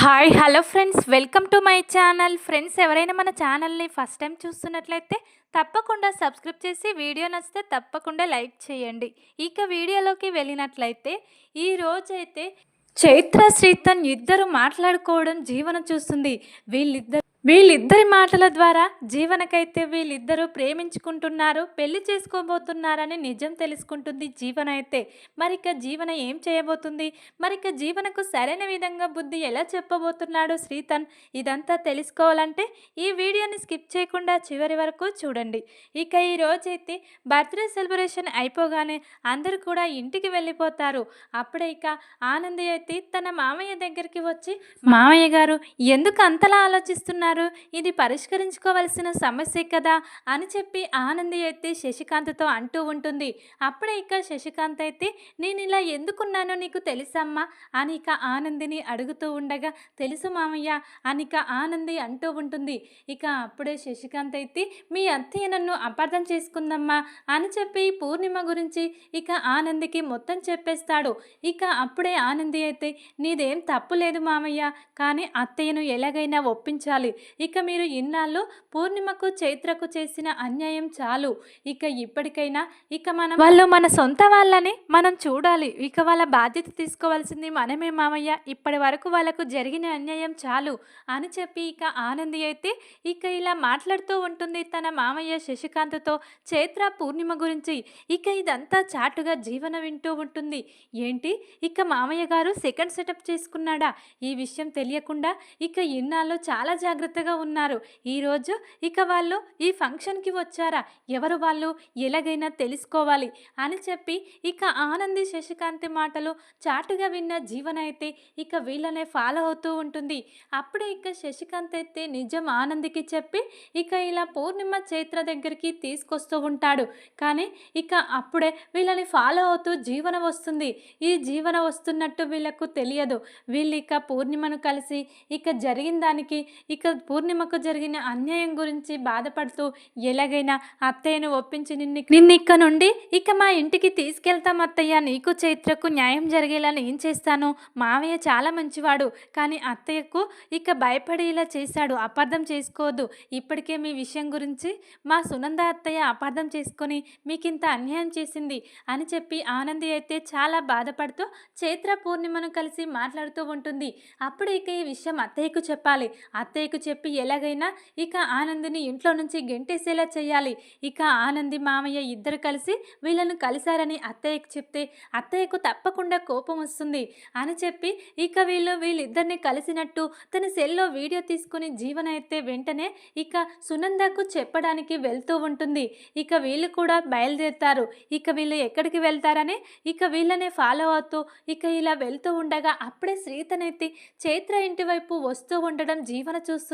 Hi hello friends. Welcome to my channel. Friends ఎవరైనా మన ఛానల్ని ఫస్ట్ టైం చూస్తున్నట్లయితే తప్పకుండా సబ్స్క్రైబ్ చేసి వీడియో నచ్చితే తప్పకుండా లైక్ చేయండి. ఇక వీడియోలోకి వెళ్ళినట్లయితే ఈ రోజైతే చైత్ర శ్రీతన్ ఇద్దరు మాట్లాడుకోవడం జీవనం చూస్తుంది. వీళ్ళిద్దరు వీళ్ళిద్దరి మాటల ద్వారా జీవనకైతే వీళ్ళిద్దరూ ప్రేమించుకుంటున్నారు పెళ్ళి చేసుకోబోతున్నారని నిజం తెలుసుకుంటుంది జీవన అయితే. మరిక జీవన ఏం చేయబోతుంది? మరిక జీవనకు సరైన విధంగా బుద్ధి ఎలా చెప్పబోతున్నాడు శ్రీతన్? ఇదంతా తెలుసుకోవాలంటే ఈ వీడియోని స్కిప్ చేయకుండా చివరి వరకు చూడండి. ఇక ఈ రోజైతే బర్త్డే సెలబ్రేషన్ అయిపోగానే అందరూ కూడా ఇంటికి వెళ్ళిపోతారు. అప్పుడే ఇక ఆనంది అయితే తన మామయ్య దగ్గరికి వచ్చి మామయ్య గారు ఎందుకు అంతలా ఆలోచిస్తున్నారు? ఇది పరిష్కరించుకోవాల్సిన సమస్య కదా అని చెప్పి ఆనంది అయితే శశికాంత్తో అంటూ ఉంటుంది. అప్పుడే ఇక శశికాంత్ అయితే నేను ఇలా ఎందుకున్నానో నీకు తెలుసమ్మా? అని ఇక ఆనందిని అడుగుతూ ఉండగా తెలుసు మామయ్య అని ఇక ఆనంది అంటూ ఉంటుంది. ఇక అప్పుడే శశికాంత్ అయితే మీ అత్తయ్య నన్ను అపార్థం చేసుకుందమ్మా అని చెప్పి పూర్ణిమ గురించి ఇక ఆనందికి మొత్తం చెప్పేస్తాడు. ఇక అప్పుడే ఆనంది అయితే నీదేం తప్పు లేదు మామయ్య కానీ అత్తయ్యను ఎలాగైనా ఒప్పించాలి. ఇక మీరు ఇన్నాళ్ళు పూర్ణిమకు చైత్రకు చేసిన అన్యాయం చాలు. ఇక ఇప్పటికైనా ఇక మనం వాళ్ళు మన సొంత వాళ్ళని మనం చూడాలి. ఇక వాళ్ళ బాధ్యత తీసుకోవాల్సింది మనమే మామయ్య. ఇప్పటి వరకు వాళ్ళకు జరిగిన అన్యాయం చాలు అని చెప్పి ఇక ఆనంది అయితే ఇక ఇలా మాట్లాడుతూ ఉంటుంది తన మామయ్య శశికాంత్తో. చైత్ర పూర్ణిమ గురించి ఇక ఇదంతా చాటుగా జీవన వింటూ ఉంటుంది. ఏంటి? ఇక మామయ్య గారు సెకండ్ సెటప్ చేసుకున్నాడా? ఈ విషయం తెలియకుండా ఇక ఇన్నాళ్ళు చాలా జాగ్రత్తగా ఉన్నారు. ఈరోజు ఇక వాళ్ళు ఈ ఫంక్షన్కి వచ్చారా? ఎవరు వాళ్ళు? ఎలాగైనా తెలుసుకోవాలి అని చెప్పి ఇక ఆనంది శశికాంతి మాటలు చాటుగా విన్న జీవన అయితే ఇక వీళ్ళనే ఫాలో అవుతూ ఉంటుంది. అప్పుడే ఇక శశికాంత్ అయితే నిజం ఆనందికి చెప్పి ఇక ఇలా పూర్ణిమ చైత్ర దగ్గరికి తీసుకొస్తూ ఉంటాడు. కానీ ఇక అప్పుడే వీళ్ళని ఫాలో అవుతూ జీవన వస్తుంది. ఈ జీవన వస్తున్నట్టు వీళ్ళకు తెలియదు. వీళ్ళు ఇక పూర్ణిమను కలిసి ఇక జరిగిన దానికి ఇక పూర్ణిమకు జరిగిన అన్యాయం గురించి బాధపడుతూ ఎలాగైనా అత్తయ్యను ఒప్పించి నిన్ను నిన్ను ఇక్కడ నుండి ఇక మా ఇంటికి తీసుకెళ్తాం అత్తయ్య. నీకు చైత్రకు న్యాయం జరిగేలా నేను చేస్తాను. మావయ్య చాలా మంచివాడు కానీ అత్తయ్యకు ఇక భయపడి ఇలా చేశాడు. అపార్థం చేసుకోవద్దు. ఇప్పటికే మీ విషయం గురించి మా సునంద అత్తయ్య అపార్థం చేసుకొని మీకు ఇంత అన్యాయం చేసింది అని చెప్పి ఆనంది అయితే చాలా బాధపడుతూ చైత్ర పూర్ణిమను కలిసి మాట్లాడుతూ ఉంటుంది. అప్పుడు ఇక ఈ విషయం అత్తయ్యకు చెప్పాలి. అత్తయ్యకు చెప్పి ఎలాగైనా ఇక ఆనందిని ఇంట్లో నుంచి గెంటేసేలా చేయాలి. ఇక ఆనంది మామయ్య ఇద్దరు కలిసి వీళ్ళను కలిశారని అత్తయ్యకు చెప్తే అత్తయ్యకు తప్పకుండా కోపం వస్తుంది అని చెప్పి ఇక వీళ్ళు వీళ్ళిద్దరిని కలిసినట్టు తన సెల్లో వీడియో తీసుకుని జీవన అయితే వెంటనే ఇక సునందకు చెప్పడానికి వెళ్తూ ఉంటుంది. ఇక వీళ్ళు కూడా బయలుదేరుతారు. ఇక వీళ్ళు ఎక్కడికి వెళ్తారని ఇక వీళ్ళనే ఫాలో అవుతూ ఇక ఇలా వెళ్తూ ఉండగా అప్పుడే శ్రీతనైతే చైత్ర ఇంటి వైపు వస్తూ ఉండడం జీవన చూస్తుంది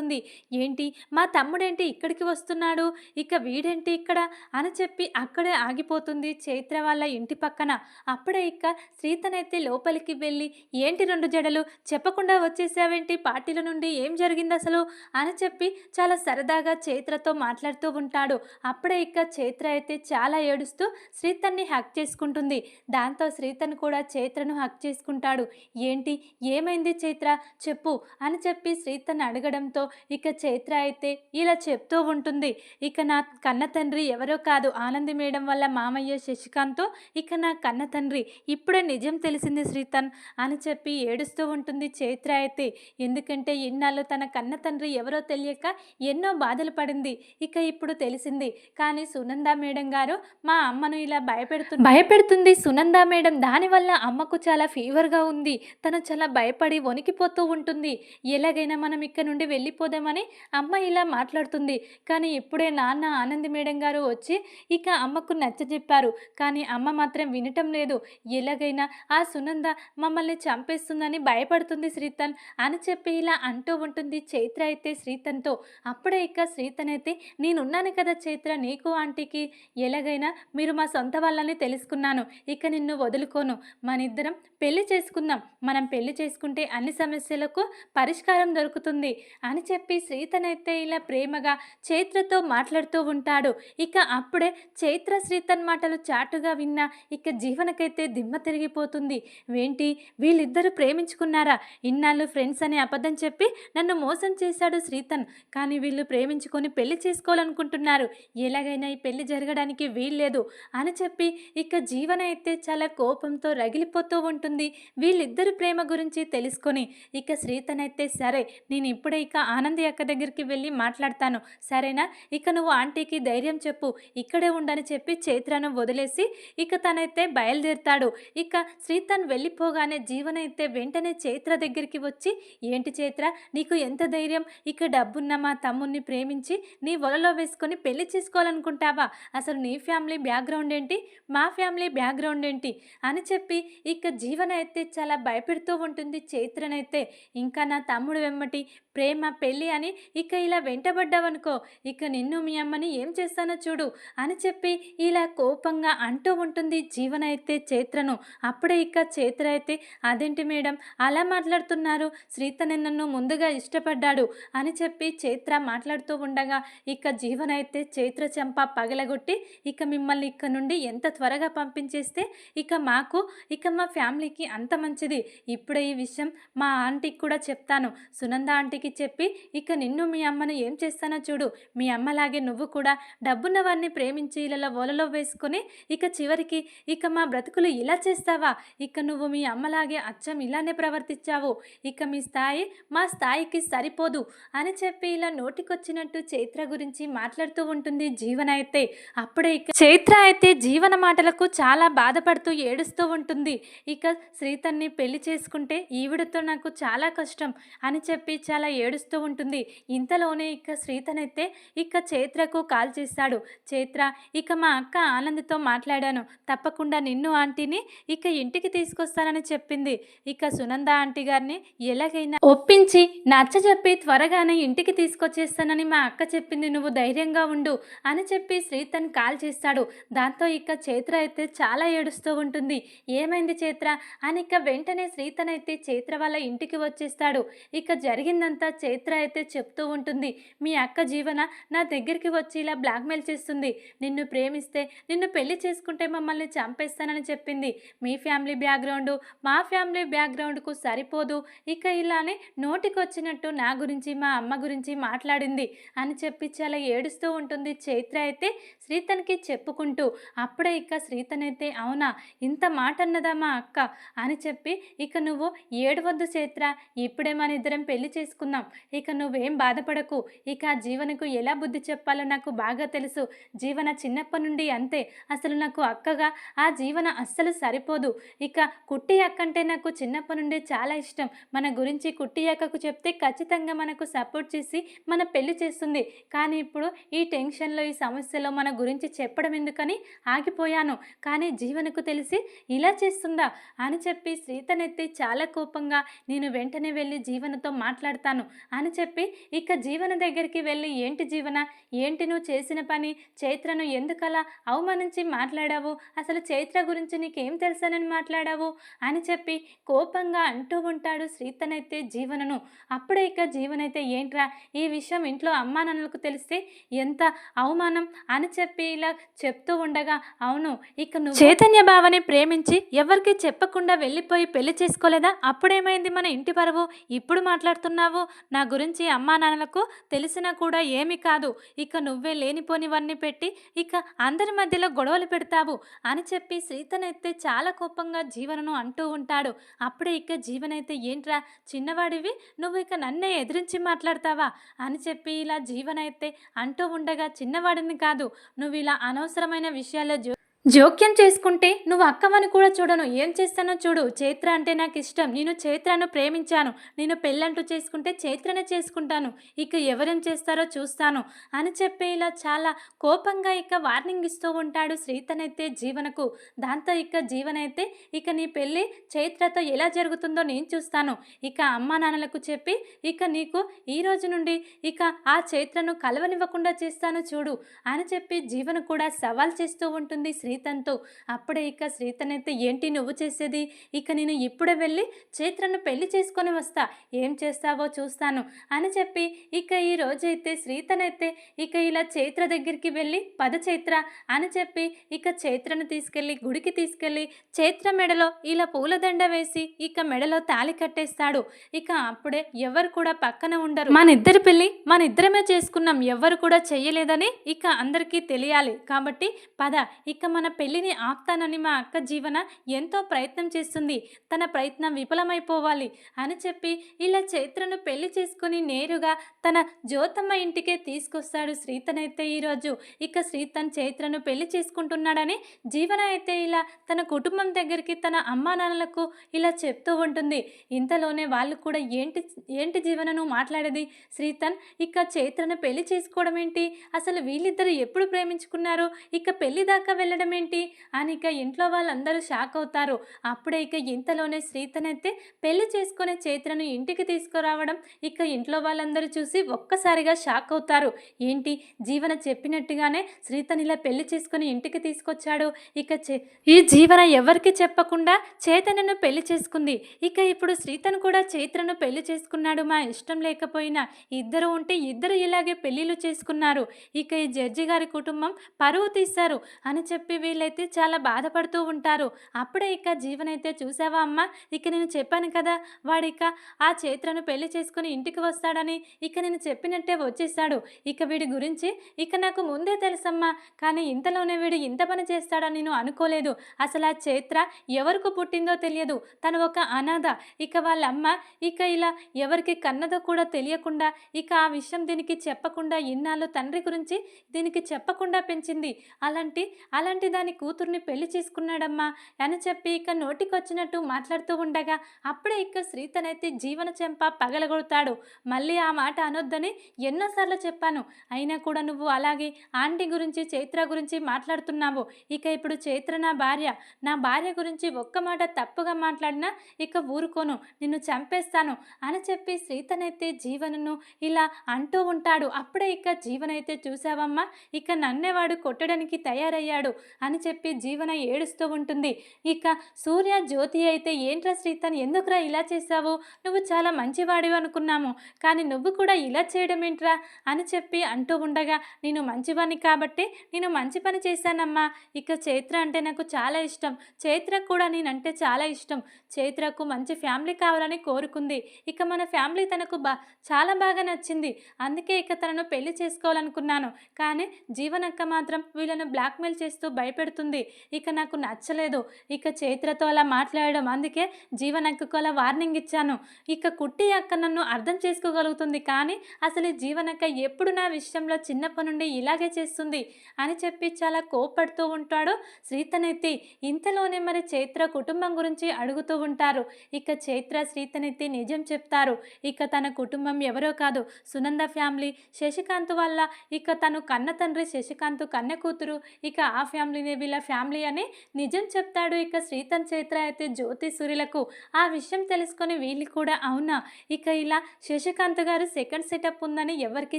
ఏంటి? మా తమ్ముడేంటి ఇక్కడికి వస్తున్నాడు? ఇక వీడేంటి ఇక్కడ? అని చెప్పి అక్కడే ఆగిపోతుంది చైత్ర వాళ్ళ ఇంటి పక్కన. అప్పుడే ఇక శ్రీతనైతే లోపలికి వెళ్ళి ఏంటి రెండు జడలు? చెప్పకుండా వచ్చేసావేంటి? పార్టీల నుండి ఏం జరిగింది అసలు? అని చెప్పి చాలా సరదాగా చైత్రతో మాట్లాడుతూ ఉంటాడు. అప్పుడే ఇక చైత్ర అయితే చాలా ఏడుస్తూ శ్రీతన్ని హక్ చేసుకుంటుంది. దాంతో శ్రీతన్ కూడా చైత్రను హక్ చేసుకుంటాడు. ఏంటి? ఏమైంది చైత్ర? చెప్పు అని చెప్పి శ్రీతన్ అడగడంతో ఇక చైత్ర అయితే ఇలా చెప్తూ ఉంటుంది. ఇక నా కన్న తండ్రి ఎవరో కాదు. ఆనంది మేడం వల్ల మామయ్య శశికాంత్తో ఇక నా కన్న తండ్రి. ఇప్పుడే నిజం తెలిసింది శ్రీతన్ అని చెప్పి ఏడుస్తూ ఉంటుంది చైత్ర అయితే. ఎందుకంటే ఇన్నాళ్ళు తన కన్న తండ్రి ఎవరో తెలియక ఎన్నో బాధలు పడింది. ఇక ఇప్పుడు తెలిసింది. కానీ సునంద మేడం గారు మా అమ్మను ఇలా భయపెడుతుంది భయపెడుతుంది. సునంద మేడం దానివల్ల అమ్మకు చాలా ఫీవర్గా ఉంది. తను చాలా భయపడి వణికిపోతూ ఉంటుంది. ఎలాగైనా మనం ఇక్కడ నుండి వెళ్ళిపోదామని అమ్మ ఇలా మాట్లాడుతుంది. కానీ ఇప్పుడే నాన్న ఆనంది మేడం గారు వచ్చి ఇక అమ్మకు నచ్చజెప్పారు కానీ అమ్మ మాత్రం వినటం లేదు. ఎలాగైనా ఆ సునంద మమ్మల్ని చంపేస్తుందని భయపడుతుంది శ్రీతన్ అని చెప్పి ఇలా అంటూ ఉంటుంది చైత్ర అయితే శ్రీతన్తో. అప్పుడే ఇక శ్రీతన్ అయితే నేనున్నాను కదా చైత్ర నీకు ఆంటీకి? ఎలాగైనా మీరు మా సొంత వాళ్ళని తెలుసుకున్నాను. ఇక నిన్ను వదులుకోను. మనిద్దరం పెళ్ళి చేసుకుందాం. మనం పెళ్ళి చేసుకుంటే అన్ని సమస్యలకు పరిష్కారం దొరుకుతుంది అని చెప్పి శ్రీతనైతే ఇలా ప్రేమగా చైత్రతో మాట్లాడుతూ ఉంటాడు. ఇక అప్పుడే చైత్ర శ్రీతన్ మాటలు చాటుగా విన్న ఇక జీవనకైతే దిమ్మ తిరిగిపోతుంది. ఏంటి? వీళ్ళిద్దరూ ప్రేమించుకున్నారా? ఇన్నాళ్ళు ఫ్రెండ్స్ అనే అబద్ధం చెప్పి నన్ను మోసం చేశాడు శ్రీతన్. కానీ వీళ్ళు ప్రేమించుకొని పెళ్ళి చేసుకోవాలనుకుంటున్నారు. ఎలాగైనా ఈ పెళ్ళి జరగడానికి వీల్లేదు అని చెప్పి ఇక జీవన అయితే చాలా కోపంతో రగిలిపోతూ ఉంటుంది. వీళ్ళిద్దరు ప్రేమ గురించి తెలుసుకొని ఇక శ్రీతన్ అయితే సరే నేను ఇప్పుడే ఇక ఆనంది అక్క దగ్గరికి వెళ్ళి మాట్లాడతాను. సరేనా? ఇక నువ్వు ఆంటీకి ధైర్యం చెప్పు. ఇక్కడే ఉండని చెప్పి చైత్రను వదిలేసి ఇక తనైతే బయలుదేరుతాడు. ఇక శ్రీతన్ వెళ్ళిపోగానే జీవన అయితే వెంటనే చైత్ర దగ్గరికి వచ్చి ఏంటి చైత్ర? నీకు ఎంత ధైర్యం? ఇక డబ్బున్న మా తమ్ముణ్ణి ప్రేమించి నీ వలలో వేసుకొని పెళ్ళి చేసుకోవాలనుకుంటావా? అసలు నీ ఫ్యామిలీ బ్యాక్గ్రౌండ్ ఏంటి? మా ఫ్యామిలీ బ్యాక్గ్రౌండ్ ఏంటి? అని చెప్పి ఇక జీవన అయితే చాలా భయపెడుతూ ఉంటుంది చైత్రనైతే. ఇంకా నా తమ్ముడు వెమ్మటి ప్రేమ పెళ్ళి అని ఇక ఇలా వెంటబడ్డావనుకో ఇక నిన్ను మీ అమ్మని ఏం చేస్తానో చూడు అని చెప్పి ఇలా కోపంగా అంటూ ఉంటుంది జీవన అయితే చైత్రను. అప్పుడే ఇక చైత్ర అయితే అదేంటి మేడం అలా మాట్లాడుతున్నారు? శ్రీతనే నన్ను ముందుగా ఇష్టపడ్డాడు అని చెప్పి చైత్ర మాట్లాడుతూ ఉండగా ఇక జీవన అయితే చైత్ర చెంప పగలగొట్టి ఇక మిమ్మల్ని ఇక్కడ నుండి ఎంత త్వరగా పంపించేస్తే ఇక మాకు ఇక మా ఫ్యామిలీకి అంత మంచిది. ఇప్పుడే ఈ విషయం మా ఆంటీకి కూడా చెప్తాను. సునంద ఆంటీకి చెప్పి ఇక నిన్ను మీ అమ్మను ఏం చేస్తానో చూడు. మీ అమ్మలాగే నువ్వు కూడా డబ్బున్న వారిని ప్రేమించి ఇలా ఓలలో వేసుకుని ఇక చివరికి ఇక మా బ్రతుకులు ఇలా చేస్తావా? ఇక నువ్వు మీ అమ్మలాగే అచ్చం ఇలానే ప్రవర్తించావు. ఇక మీ స్థాయి మా స్థాయికి సరిపోదు అని చెప్పి ఇలా నోటికొచ్చినట్టు చైత్ర గురించి మాట్లాడుతూ ఉంటుంది జీవన అయితే అప్పుడే ఇక చైత్ర అయితే జీవన మాటలకు చాలా బాధపడుతూ ఏడుస్తూ ఉంటుంది. ఇక శ్రీతన్ని పెళ్ళి చేసుకుంటే ఈవిడతో నాకు చాలా కష్టం అని చెప్పి చాలా ఏడుస్తూ ఉంటుంది. ఇంతలోనే ఇక శ్రీతనైతే ఇక చైత్రకు కాల్ చేస్తాడు చైత్ర ఇక మా అక్క ఆనంద్తో మాట్లాడాను. తప్పకుండా నిన్ను ఆంటీని ఇక ఇంటికి తీసుకొస్తానని చెప్పింది. ఇక సునంద ఆంటీ గారిని ఎలాగైనా ఒప్పించి నచ్చ చెప్పి త్వరగానే ఇంటికి తీసుకొచ్చేస్తానని మా అక్క చెప్పింది. నువ్వు ధైర్యంగా ఉండు అని చెప్పి శ్రీతన్ కాల్ చేస్తాడు. దాంతో ఇక చైత్ర అయితే చాలా ఏడుస్తూ ఉంటుంది. ఏమైంది చైత్ర అని ఇక వెంటనే శ్రీతన్ అయితే చైత్ర వాళ్ళ ఇంటికి వచ్చేస్తాడు. ఇక జరిగిందంతా చైత్ర అయితే చెప్తూ ఉంటుంది. మీ అక్క జీవన నా దగ్గరికి వచ్చి ఇలా బ్లాక్మెయిల్ చేస్తుంది. నిన్ను ప్రేమిస్తే నిన్ను పెళ్ళి చేసుకుంటే మమ్మల్ని చంపేస్తానని చెప్పింది. మీ ఫ్యామిలీ బ్యాక్గ్రౌండ్ మా ఫ్యామిలీ బ్యాక్గ్రౌండ్కు సరిపోదు. ఇక ఇలానే నోటికొచ్చినట్టు నా గురించి మా అమ్మ గురించి మాట్లాడింది అని చెప్పి చాలా ఏడుస్తూ ఉంటుంది చైత్ర అయితే శ్రీతన్కి చెప్పుకుంటూ. అప్పుడే ఇక శ్రీతన్ అయితే అవునా ఇంత మాట అన్నదా మా అక్క? అని చెప్పి ఇక నువ్వు ఏడవద్దు చైత్ర. ఇప్పుడే మన ఇద్దరం పెళ్ళి చేసుకుందాం ఇక నువ్వేం బాధపడకు. ఇక ఆ జీవనకు ఎలా బుద్ధి చెప్పాలో నాకు బాగా తెలుసు. జీవన చిన్నప్పటి నుండి అంతే. అసలు నాకు అక్కగా ఆ జీవన అస్సలు సరిపోదు. ఇక కుట్టి అక్క అంటే నాకు చిన్నప్పటి నుండి చాలా ఇష్టం. మన గురించి కుట్టి అక్కకు చెప్తే ఖచ్చితంగా మనకు సపోర్ట్ చేసి మన పెళ్ళి చేస్తుంది. కానీ ఇప్పుడు ఈ టెన్షన్లో ఈ సమస్యలో మన గురించి చెప్పడం ఎందుకని ఆగిపోయాను. కానీ జీవనకు తెలిసి ఇలా చేస్తుందా అని చెప్పి శ్రీతనెత్తి చాలా కోపంగా నేను వెంటనే వెళ్ళి జీవనతో మాట్లాడతాను. అని చెప్పి ఇక జీవన దగ్గరికి వెళ్ళి ఏంటి జీవన? ఏంటి నువ్వు చేసిన పని? చైత్రను ఎందుకలా అవమానించి మాట్లాడావు? అసలు చైత్ర గురించి నీకేం తెలుసానని మాట్లాడావు? అని చెప్పి కోపంగా అంటూ ఉంటాడు శ్రీతనైతే జీవనను. అప్పుడే ఇక జీవనైతే ఏంట్రా? ఈ విషయం ఇంట్లో అమ్మా నాన్నలకు తెలిస్తే ఎంత అవమానం అని చెప్పి ఇలా చెప్తూ ఉండగా అవును ఇక నువ్వు చైతన్య బావని ప్రేమించి ఎవరికి చెప్పకుండా వెళ్ళిపోయి పెళ్ళి చేసుకోలేదా? అప్పుడేమైంది మన ఇంటి పరువు? ఇప్పుడు మాట్లాడుతున్నావు? నా గురించి అమ్మా నాన్నలకు తెలిసినా కూడా ఏమీ కాదు. ఇక నువ్వే లేనిపోనివన్నీ పెట్టి ఇక అందరి మధ్యలో గొడవలు పెడతావు అని చెప్పి శ్రీతనైతే చాలా కోపంగా జీవనను అంటూ ఉంటాడు. అప్పుడే ఇక జీవనైతే ఏంట్రా చిన్నవాడివి నువ్వు ఇక నన్నే ఎదిరించి మాట్లాడతావా అని చెప్పి ఇలా జీవనైతే అంటూ ఉండగా చిన్నవాడిని కాదు నువ్వు ఇలా అనవసరమైన విషయాల్లో జో జోక్యం చేసుకుంటే నువ్వు అక్కవని కూడా చూడను. ఏం చేస్తానో చూడు. చైత్ర అంటే నాకు ఇష్టం. నేను చైత్రను ప్రేమించాను. నేను పెళ్ళంటూ చేసుకుంటే చైత్రనే చేసుకుంటాను. ఇక ఎవరేం చేస్తారో చూస్తాను. అని చెప్పి ఇలా చాలా కోపంగా ఇక వార్నింగ్ ఇస్తూ ఉంటాడు శ్రీతనైతే జీవనకు. దాంతో ఇక జీవనైతే ఇక నీ పెళ్ళి చైత్రతో ఎలా జరుగుతుందో నేను చూస్తాను. ఇక అమ్మా నాన్నలకు చెప్పి ఇక నీకు ఈ రోజు నుండి ఇక ఆ చైత్రను కలవనివ్వకుండా చేస్తాను చూడు. అని చెప్పి జీవన కూడా సవాల్ చేస్తూ ఉంటుంది శ్రీ శ్రీతన్తో అప్పుడే ఇక శ్రీతన్ అయితే ఏంటి నువ్వు చేసేది? ఇక నేను ఇప్పుడే వెళ్ళి చైత్రను పెళ్ళి చేసుకొని వస్తా. ఏం చేస్తావో చూస్తాను అని చెప్పి ఇక ఈ రోజైతే శ్రీతన్ అయితే ఇక ఇలా చైత్ర దగ్గరికి వెళ్ళి పద చైత్ర అని చెప్పి ఇక చైత్రను తీసుకెళ్ళి గుడికి తీసుకెళ్ళి చైత్ర మెడలో ఇలా పూలదండ వేసి ఇక మెడలో తాళి కట్టేస్తాడు. ఇక అప్పుడే ఎవరు కూడా పక్కన ఉండరు. మన ఇద్దరి పెళ్ళి మన ఇద్దరమే చేసుకున్నాం. ఎవరు కూడా చెయ్యలేదని ఇక అందరికీ తెలియాలి. కాబట్టి పద ఇక మన మన పెళ్ళిని ఆపుతానని మా అక్క జీవన ఎంతో ప్రయత్నం చేస్తుంది. తన ప్రయత్నం విఫలమైపోవాలి అని చెప్పి ఇలా చైత్రను పెళ్ళి చేసుకుని నేరుగా తన జ్యోతమ్మ ఇంటికే తీసుకొస్తాడు శ్రీతన్ అయితే ఈరోజు ఇక శ్రీతన్ చైత్రను పెళ్ళి చేసుకుంటున్నాడని జీవన అయితే ఇలా తన కుటుంబం దగ్గరికి తన అమ్మా నాన్నలకు ఇలా చెప్తూ ఉంటుంది. ఇంతలోనే వాళ్ళు కూడా ఏంటి ఏంటి జీవనను మాట్లాడేది? శ్రీతన్ ఇక చైత్రను పెళ్ళి చేసుకోవడం ఏంటి? అసలు వీళ్ళిద్దరు ఎప్పుడు ప్రేమించుకున్నారు? ఇక పెళ్ళి దాకా వెళ్ళడం ఏంటి అని ఇక ఇంట్లో వాళ్ళందరూ షాక్ అవుతారు. అప్పుడే ఇక ఇంతలోనే శ్రీతనైతే పెళ్ళి చేసుకునే చైత్రను ఇంటికి తీసుకురావడం ఇక ఇంట్లో వాళ్ళందరూ చూసి ఒక్కసారిగా షాక్ అవుతారు. ఏంటి? జీవన చెప్పినట్టుగానే శ్రీతన్ ఇలా పెళ్ళి చేసుకుని ఇంటికి తీసుకొచ్చాడు. ఇక చే- ఈ జీవన ఎవరికి చెప్పకుండా చైతన్యను పెళ్ళి చేసుకుంది. ఇక ఇప్పుడు శ్రీతను కూడా చైత్రను పెళ్ళి చేసుకున్నాడు మా ఇష్టం లేకపోయినా. ఇద్దరు ఉంటే ఇద్దరు ఇలాగే పెళ్ళిళ్ళు చేసుకున్నారు. ఇక ఈ జడ్జి గారి కుటుంబం పరువు తీశారు అని చెప్పి వీళ్ళైతే చాలా బాధపడుతూ ఉంటారు. అప్పుడే ఇక జీవనైతే చూసావా అమ్మ? ఇక నేను చెప్పాను కదా వాడిక ఆ చైత్రను పెళ్ళి చేసుకుని ఇంటికి వస్తాడని ఇక నేను చెప్పినట్టే వచ్చేసాడు ఇక వీడి గురించి ఇక నాకు ముందే తెలుసమ్మా. కానీ ఇంతలోనే వీడు ఇంత పని చేస్తాడని నేను అనుకోలేదు. అసలు ఆ చైత్ర ఎవరికి పుట్టిందో తెలియదు. తను ఒక అనాథ. ఇక వాళ్ళమ్మ ఇక ఇలా ఎవరికి కన్నదో కూడా తెలియకుండా ఇక ఆ విషయం దీనికి చెప్పకుండా ఇన్నాళ్ళు తండ్రి గురించి దీనికి చెప్పకుండా పెంచింది. అలాంటి అలాంటి దాని కూతుర్ని పెళ్ళి చేసుకున్నాడమ్మా అని చెప్పి ఇక నోటికొచ్చినట్టు మాట్లాడుతూ ఉండగా అప్పుడే ఇక శ్రీతనైతే జీవన చెంప పగలగొడతాడు. మళ్ళీ ఆ మాట అనొద్దని ఎన్నోసార్లు చెప్పాను. అయినా కూడా నువ్వు అలాగే ఆంటీ గురించి చైత్ర గురించి మాట్లాడుతున్నావు. ఇక ఇప్పుడు చైత్ర నా భార్య. నా భార్య గురించి ఒక్క మాట తప్పుగా మాట్లాడినా ఇక ఊరుకోను. నిన్ను చంపేస్తాను అని చెప్పి శ్రీతనైతే జీవనను ఇలా అంటూ ఉంటాడు. అప్పుడే ఇక జీవనైతే చూసావమ్మా? ఇక నన్నేవాడు కొట్టడానికి తయారయ్యాడు. అని చెప్పి జీవన ఏడుస్తూ ఉంటుంది. ఇక సూర్య జ్యోతి అయితే ఏంట్రా శ్రీతన్ ఎందుకురా ఇలా చేశావు? నువ్వు చాలా మంచివాడివి అనుకున్నాము. కానీ నువ్వు కూడా ఇలా చేయడం ఏంట్రా? అని చెప్పి అంటూ ఉండగా నేను మంచివాణ్ణి కాబట్టి నేను మంచి పని చేశానమ్మా. ఇక చైత్ర అంటే నాకు చాలా ఇష్టం. చైత్ర కూడా నేనంటే చాలా ఇష్టం. చైత్రకు మంచి ఫ్యామిలీ కావాలని కోరుకుంది. ఇక మన ఫ్యామిలీ తనకు బా చాలా బాగా నచ్చింది. అందుకే ఇక తనను పెళ్ళి చేసుకోవాలనుకున్నాను. కానీ జీవనక్క మాత్రం వీళ్ళను బ్లాక్మెయిల్ చేస్తూ బయట భయపెడుతుంది. ఇక నాకు నచ్చలేదు. ఇక చైత్రతో అలా మాట్లాడడం. అందుకే జీవనక్కకు అలా వార్నింగ్ ఇచ్చాను. ఇక కుట్టి అక్క నన్ను అర్థం చేసుకోగలుగుతుంది. కానీ అసలు జీవన్ అక్క ఎప్పుడు నా విషయంలో చిన్నప్పటి నుండి ఇలాగే చేస్తుంది అని చెప్పి చాలా కోప్పడుతూ ఉంటాడు శ్రీతనెత్తి. ఇంతలోనే మరి చైత్ర కుటుంబం గురించి అడుగుతూ ఉంటారు. ఇక చైత్ర శ్రీతనెత్తి నిజం చెప్తారు. ఇక తన కుటుంబం ఎవరో కాదు. సునంద ఫ్యామిలీ శశికాంత్ వల్ల ఇక తను కన్న తండ్రి శశికాంత్ కన్న కూతురు. ఇక ఆ ఫ్యామిలీ ఫ్యామిలీనే వీళ్ళ ఫ్యామిలీ అని నిజం చెప్తాడు. ఇక శ్రీతన్ చైత్ర అయితే జ్యోతి సూర్యులకు ఆ విషయం తెలుసుకొని వీళ్ళు కూడా అవునా? ఇక ఇలా శశికాంత్ గారు సెకండ్ సెటప్ ఉందని ఎవరికి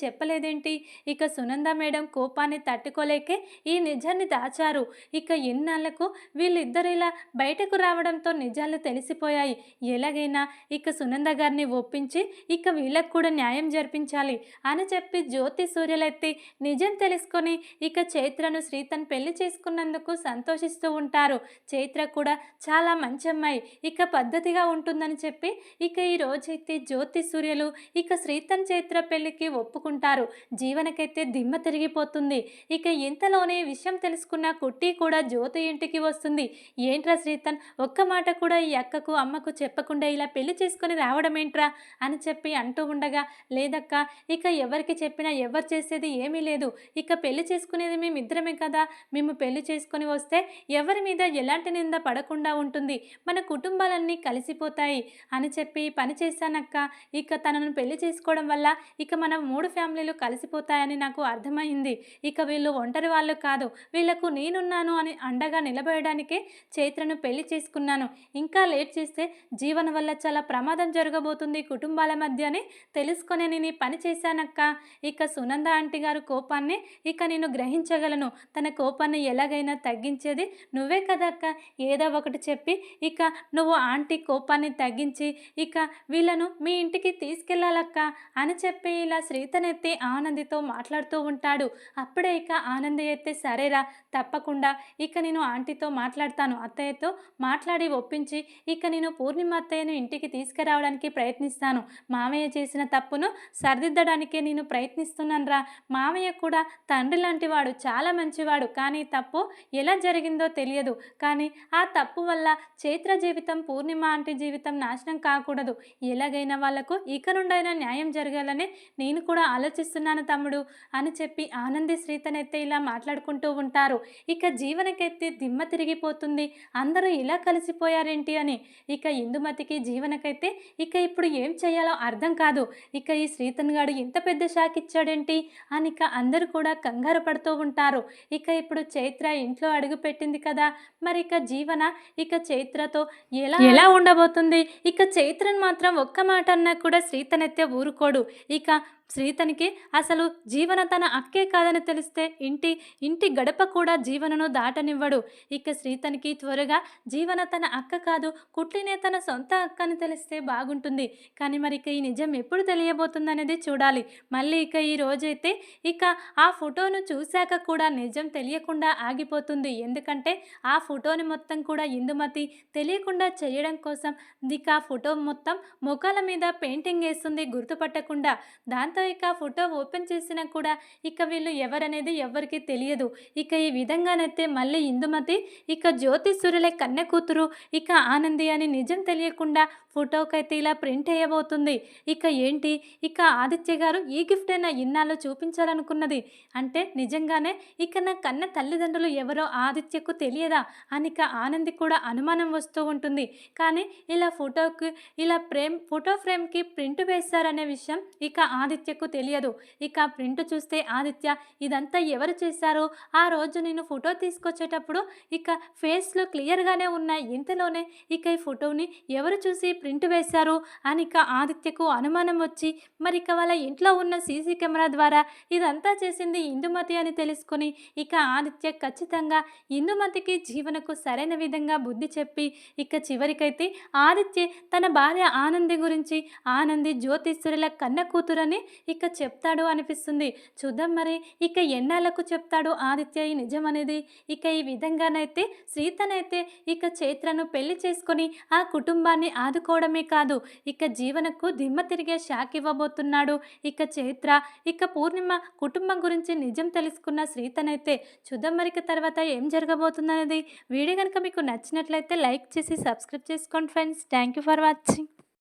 చెప్పలేదేంటి? ఇక సునంద మేడం కోపాన్ని తట్టుకోలేకే ఈ నిజాన్ని దాచారు. ఇక ఎన్నాళ్ళకు వీళ్ళిద్దరు ఇలా బయటకు రావడంతో నిజాలు తెలిసిపోయాయి. ఎలాగైనా ఇక సునంద గారిని ఒప్పించి ఇక వీళ్ళకు కూడా న్యాయం జరిపించాలి అని చెప్పి జ్యోతి సూర్యులెత్తి నిజం తెలుసుకొని ఇక చైత్రను శ్రీతన్ పెళ్ళి చేసుకున్నందుకు సంతోషిస్తూ ఉంటారు. చైత్ర కూడా చాలా మంచి అమ్మాయి ఇక పద్ధతిగా ఉంటుందని చెప్పి ఇక ఈ రోజైతే జ్యోతి సూర్యులు ఇక శ్రీతన్ చైత్ర పెళ్ళికి ఒప్పుకుంటారు. జీవనకైతే దిమ్మ తిరిగిపోతుంది. ఇక ఇంతలోనే విషయం తెలుసుకున్న కుట్టి కూడా జ్యోతి ఇంటికి వస్తుంది. ఏంట్రా శ్రీతన్ ఒక్క మాట కూడా ఈ అక్కకు అమ్మకు చెప్పకుండా ఇలా పెళ్ళి చేసుకుని రావడం ఏంట్రా? అని చెప్పి అంటూ ఉండగా లేదక్క ఇక ఎవరికి చెప్పినా ఎవరు చేసేది ఏమీ లేదు. ఇక పెళ్ళి చేసుకునేది మేమిద్దరమే కదా. మేము పెళ్ళి చేసుకొని వస్తే ఎవరి మీద ఎలాంటి నింద పడకుండా ఉంటుంది. మన కుటుంబాలన్నీ కలిసిపోతాయి. అని చెప్పి పని చేశానక్క. ఇక తనను పెళ్ళి చేసుకోవడం వల్ల ఇక మన మూడు ఫ్యామిలీలు కలిసిపోతాయని నాకు అర్థమైంది. ఇక వీళ్ళు ఒంటరి వాళ్ళు కాదు. వీళ్ళకు నేనున్నాను అని అండగా నిలబడడానికే చైత్రను పెళ్ళి చేసుకున్నాను. ఇంకా లేట్ చేస్తే జీవన వల్ల చాలా ప్రమాదం జరగబోతుంది కుటుంబాల మధ్య అని తెలుసుకొని నేను పని చేశానక్క. ఇక సునంద ఆంటీ గారు కోపాన్ని ఇక నేను గ్రహించగలను. తన కోపాన్ని ఎలాగైనా తగ్గించేది నువ్వే కదక్క? ఏదో ఒకటి చెప్పి ఇక నువ్వు ఆంటీ కోపాన్ని తగ్గించి ఇక వీళ్ళను మీ ఇంటికి తీసుకెళ్ళాలక్క అని చెప్పి ఇలా శ్రీతనెత్తి ఆనందితో మాట్లాడుతూ ఉంటాడు. అప్పుడే ఇక ఆనంది అయితే సరేరా తప్పకుండా ఇక నేను ఆంటీతో మాట్లాడతాను. అత్తయ్యతో మాట్లాడి ఒప్పించి ఇక నేను పూర్ణిమ అత్తయ్యను ఇంటికి తీసుకురావడానికి ప్రయత్నిస్తాను. మామయ్య చేసిన తప్పును సరిదిద్దడానికే నేను ప్రయత్నిస్తున్నాను రా మామయ్య కూడా తండ్రి లాంటి వాడు చాలా మంచివాడు. కానీ తప్పు తప్పు ఎలా జరిగిందో తెలియదు. కానీ ఆ తప్పు వల్ల చైత్ర జీవితం పూర్ణిమ ఆంటీ జీవితం నాశనం కాకూడదు. ఎలాగైనా వాళ్ళకు ఇక నుండైనా న్యాయం జరగాలని నేను కూడా ఆలోచిస్తున్నాను తమ్ముడు అని చెప్పి ఆనంది శ్రీతనెత్తే ఇలా మాట్లాడుకుంటూ ఉంటారు. ఇక జీవనకెత్తి దిమ్మ తిరిగిపోతుంది. అందరూ ఇలా కలిసిపోయారేంటి అని. ఇక ఇందుమతికి జీవనకైతే ఇక ఇప్పుడు ఏం చేయాలో అర్థం కాదు. ఇక ఈ శ్రీతన్ గాడు ఇంత పెద్ద షాక్ ఇచ్చాడేంటి అని ఇక అందరూ కూడా కంగారు పడుతూ ఉంటారు. ఇక ఇప్పుడు చైత్ర ఇంట్లో అడుగు పెట్టింది కదా మరి ఇక జీవన ఇక చైత్రతో ఎలా ఎలా ఉండబోతుంది? ఇక చైత్రను మాత్రం ఒక్క మాట అన్నా కూడా శ్రీతనెత్తే ఊరుకోడు. ఇక శ్రీతనికి అసలు జీవన తన అక్కే కాదని తెలిస్తే ఇంటి ఇంటి గడప కూడా జీవనను దాటనివ్వడు. ఇక శ్రీతనికి త్వరగా జీవన తన అక్క కాదు కుట్లినే తన సొంత అక్క అని తెలిస్తే బాగుంటుంది. కానీ మరి ఇక ఈ నిజం ఎప్పుడు తెలియబోతుందనేది చూడాలి. మళ్ళీ ఇక ఈ రోజైతే ఇక ఆ ఫోటోను చూశాక కూడా నిజం తెలియకుండా ఆగిపోతుంది. ఎందుకంటే ఆ ఫోటోని మొత్తం కూడా ఇందుమతి తెలియకుండా చేయడం కోసం ఇక ఆ ఫోటో మొత్తం ముఖాల మీద పెయింటింగ్ వేస్తుంది గుర్తుపట్టకుండా. దాంతో ఇక ఫోటో ఓపెన్ చేసినా కూడా ఇక వీళ్ళు ఎవరనేది ఎవరికి తెలియదు. ఇక ఈ విధంగానైతే మళ్ళీ ఇందుమతి ఇక జ్యోతి కన్నె కూతురు ఇక ఆనంది అని నిజం తెలియకుండా ఫోటోకైతే ఇలా ప్రింట్ అయ్యబోతుంది ఇక ఏంటి? ఇక ఆదిత్య గారు ఈ గిఫ్ట్ అయినా ఇన్నాళ్ళు చూపించాలనుకున్నది. అంటే నిజంగానే ఇక నా కన్న తల్లిదండ్రులు ఎవరో ఆదిత్యకు తెలియదా? అని ఇక ఆనంది కూడా అనుమానం వస్తూ ఉంటుంది. కానీ ఇలా ఫోటోకి ఇలా ప్రేమ్ ఫోటో ఫ్రేమ్కి ప్రింట్ వేశారనే విషయం ఇక ఆదిత్యకు తెలియదు. ఇక ప్రింట్ చూస్తే ఆదిత్య ఇదంతా ఎవరు చేశారో? ఆ రోజు నేను ఫోటో తీసుకొచ్చేటప్పుడు ఇక ఫేస్లో క్లియర్గానే ఉన్నాయి. ఇంతలోనే ఇక ఈ ఫోటోని ఎవరు చూసి ప్రింట్ వేశారు. అని ఇక ఆదిత్యకు అనుమానం వచ్చి మరి ఇక వాళ్ళ ఇంట్లో ఉన్న సీసీ కెమెరా ద్వారా ఇదంతా చేసింది ఇందుమతి అని తెలుసుకొని ఇక ఆదిత్య ఖచ్చితంగా ఇందుమతికి జీవనకు సరైన విధంగా బుద్ధి చెప్పి ఇక చివరికైతే ఆదిత్య తన భార్య ఆనంది గురించి ఆనంది జ్యోతిశ్వరుల కన్న కూతురని ఇక చెప్తాడు అనిపిస్తుంది. చూద్దాం మరి ఇక ఎన్నాళ్ళకు చెప్తాడు ఆదిత్య ఈ నిజం అనేది ఇక ఈ విధంగానైతే సీతనైతే ఇక చైత్రను పెళ్ళి చేసుకొని ఆ కుటుంబాన్ని ఆదుకోవడమే కాదు ఇక జీవనకు దిమ్మ తిరిగే షాక్ ఇవ్వబోతున్నాడు. ఇక చైత్ర ఇక పూర్ణిమ కుటుంబం గురించి నిజం తెలుసుకున్న శ్రీతనైతే చూద్దాం మరిక తర్వాత ఏం జరగబోతుందనేది. వీడియో కనుక మీకు నచ్చినట్లయితే లైక్ చేసి సబ్స్క్రైబ్ చేసుకోండి friends. Thank you for watching.